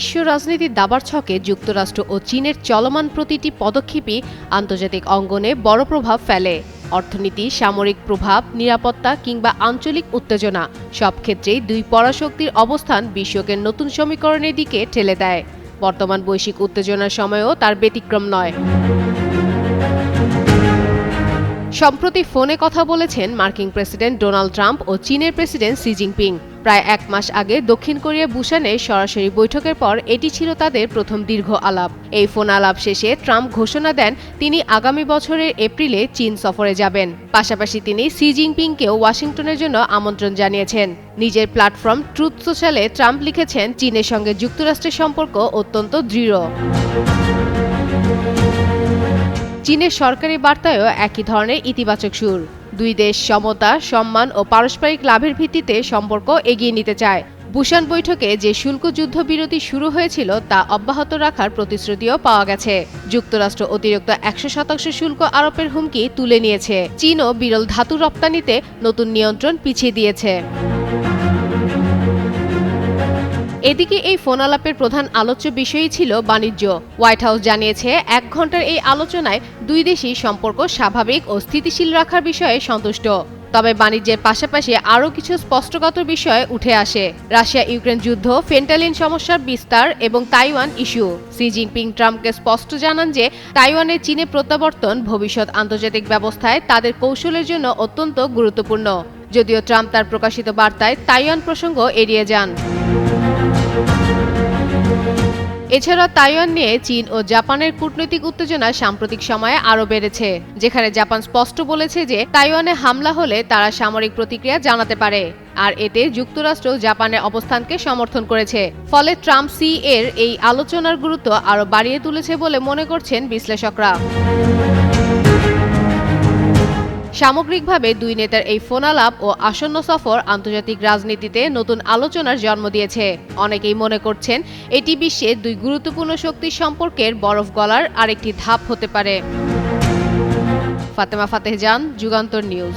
বিশ্ব রাজনীতির দাবার ছকে যুক্তরাষ্ট্র ও চীনের চলমান প্রতিটি পদক্ষেপই আন্তর্জাতিক অঙ্গনে বড় প্রভাব ফেলে। অর্থনীতি, সামরিক প্রভাব, নিরাপত্তা কিংবা আঞ্চলিক উত্তেজনা সব ক্ষেত্রেই দুই পরাশক্তির অবস্থান বিশ্বকে নতুন সমীকরণের দিকে ঠেলে দেয়। বর্তমান বৈশ্বিক উত্তেজনার সময়ও তার ব্যতিক্রম নয়। সম্প্রতি ফোনে কথা বলেছেন মার্কিন প্রেসিডেন্ট ডোনাল্ড ট্রাম্প ও চীনের প্রেসিডেন্ট সি জিনপিং। প্রায় এক মাস আগে দক্ষিণ কোরিয়া বুসানে সরাসরি বৈঠকের পর এটি ছিল তাদের প্রথম দীর্ঘ আলাপ। এই ফোন আলাপ শেষে ট্রাম্প ঘোষণা দেন, তিনি আগামী বছরের এপ্রিলে চীন সফরে যাবেন। পাশাপাশি তিনি সি জিনপিংকেও ওয়াশিংটনের জন্য আমন্ত্রণ জানিয়েছেন। নিজের প্ল্যাটফর্ম ট্রুথ সোশ্যালে ট্রাম্প লিখেছেন, চীনের সঙ্গে যুক্তরাষ্ট্রের সম্পর্ক অত্যন্ত দৃঢ়। চীনের সরকারি বার্তায়ও একই ধরনের ইতিবাচক সুর। দুই দেশ সমতা, সম্মান ও পারস্পরিক লাভের ভিত্তিতে সম্পর্ক এগিয়ে নিতে চায়। বুসান বৈঠকে যে শুল্ক যুদ্ধবিরতি শুরু হয়েছিল তা অব্যাহত রাখার প্রতিশ্রুতিও পাওয়া গেছে। যুক্তরাষ্ট্র অতিরিক্ত একশো শতাংশ শুল্ক আরোপের হুমকি তুলে নিয়েছে। চীনও বিরল ধাতু রপ্তানিতে নতুন নিয়ন্ত্রণ পিছিয়ে দিয়েছে। এদিকে এই ফোন আলাপের প্রধান আলোচ্য বিষয়ই ছিল বাণিজ্য। হোয়াইট হাউস জানিয়েছে, এক ঘণ্টার এই আলোচনায় দুই দেশই সম্পর্ক স্বাভাবিক ও স্থিতিশীল রাখার বিষয়ে সন্তুষ্ট। তবে বাণিজ্যের পাশাপাশি আরও কিছু স্পষ্টগত বিষয় উঠে আসে। রাশিয়া ইউক্রেন যুদ্ধ, ফেন্টালিন সমস্যার বিস্তার এবং তাইওয়ান ইস্যু। সি জিনপিং ট্রাম্পকে স্পষ্ট জানান যে তাইওয়ানের চীনে প্রত্যাবর্তন ভবিষ্যৎ আন্তর্জাতিক ব্যবস্থায় তাদের কৌশলের জন্য অত্যন্ত গুরুত্বপূর্ণ। যদিও ট্রাম্প তার প্রকাশিত বার্তায় তাইওয়ান প্রসঙ্গ এড়িয়ে যান। এছাড়া তাইওয়ান নিয়ে চীন ও জাপানের কূটনৈতিক উত্তেজনা সাম্প্রতিক সময়ে আরও বেড়েছে। যেখানে জাপান স্পষ্ট বলেছে যে তাইওয়ানে হামলা হলে তারা সামরিক প্রতিক্রিয়া জানাতে পারে, আর এতে যুক্তরাষ্ট্র জাপানের অবস্থানকে সমর্থন করেছে। ফলে ট্রাম্প সি এর এই আলোচনার গুরুত্ব আরও বাড়িয়ে তুলেছে বলে মনে করছেন বিশ্লেষকরা। সামগ্রিকভাবে দুই নেতার এই ফোনালাপ ও আসন্ন সফর আন্তর্জাতিক রাজনীতিতে নতুন আলোচনার জন্ম দিয়েছে। অনেকেই মনে করছেন এটি বিশ্বের দুই গুরুত্বপূর্ণ শক্তি সম্পর্কের বরফ গলার আরেকটি ধাপ হতে পারে। ফাতেমা ফাতেহজান, যুগান্তর নিউজ।